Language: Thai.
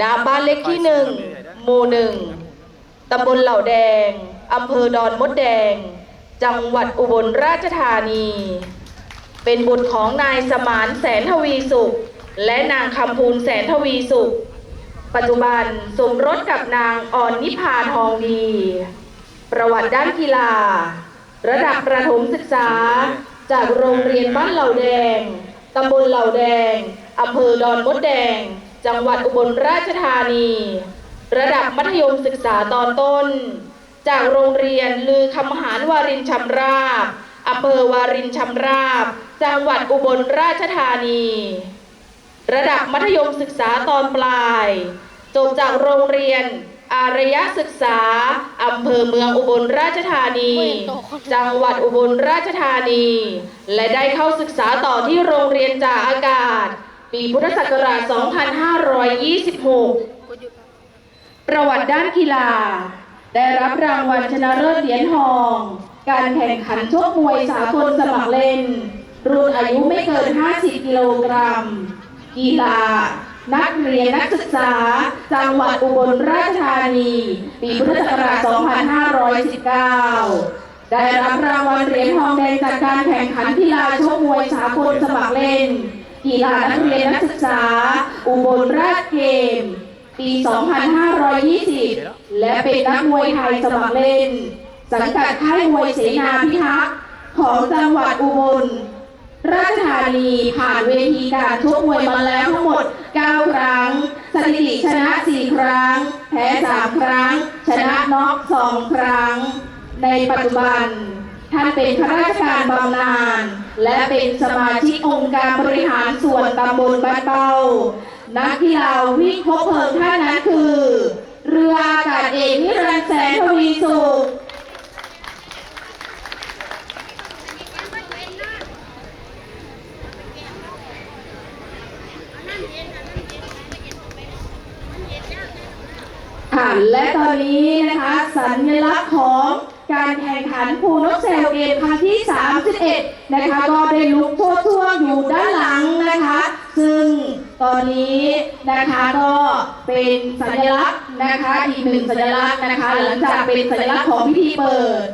ณบ้านเล็กที่หนึ่งหมู่หนึ่งตำบลเหล่าแดงอำเภอดอนมดแดง จังหวัดอุบลราชธานี เป็นบุตรของนายสมานแสนทวีสุข และนางคำพูนแสนทวีสุข ปัจจุบันสมรสกับนางอ่อนนิพาทองดี ประวัติด้านกีฬา ระดับประถมศึกษา จากโรงเรียนบ้านเหล่าแดงตำบลเหล่าแดงอำเภอดอนมดแดง จังหวัดอุบลราชธานี ระดับมัธยมศึกษาตอนต้น จากโรงเรียนลือคำหารวารินชำราบอำเภอวารินชำราบ จังหวัดอุบลราชธานี ระดับมัธยมศึกษาตอนปลาย จบจากโรงเรียนอารยศึกษาอำเภอเมืองอุบลราชธานี จังหวัดอุบลราชธานี และได้เข้าศึกษาต่อที่โรงเรียนจ่าอากาศ ปีพุทธศักราช 2526 ประวัติด้านกีฬา ได้รับรางวัลชนะเลิศเหรียญทอง การแข่งขันชกมวยสากลสมัครเล่น รุ่นอายุไม่เกิน 50 กิโลกรัม กีฬา นักเรียนนักศึกษา จังหวัดอุบลราชธานี ปีพุทธศักราช 2519ได้รับรางวัลเหรียญทองแดงจากการแข่งขันกีฬาชกมวยสากลสมัครเล่น กีฬานักเรียนนักศึกษา อุบลราชเกม ปี 2520 และเป็นนักมวยไทยสมัครเล่น สังกัดค่ายมวยเสนาพิทักษ์ของจังหวัดอุบล ราชธานีผ่านเวทีการชกมวยมาแล้วทั้งหมด 9 ครั้ง สถิติชนะ 4 ครั้ง แพ้ 3 ครั้ง ชนะน็อก 2 ครั้ง ในปัจจุบัน ท่านเป็นข้าราชการบำนาญและเป็นสมาชิกองค์การบริหารส่วนตำบลบ้านเป้า นักกีฬาวิ่งคบเพลิงท่านนั้นคือ เรืออากาศเอกนิรันดร์แสนทวีสุข ค่ะ และตอนนี้นะคะสัญลักษณ์ของการแข่งขันภูนกเซลเกมครั้งที่ 31 นะคะก็ได้ลุกโชว์ช่วงอยู่ด้านหลังนะคะ ซึ่งตอนนี้นะคะก็เป็นสัญลักษณ์นะคะอีกหนึ่งสัญลักษณ์นะคะ หลังจากเป็นสัญลักษณ์ของพิธีเปิด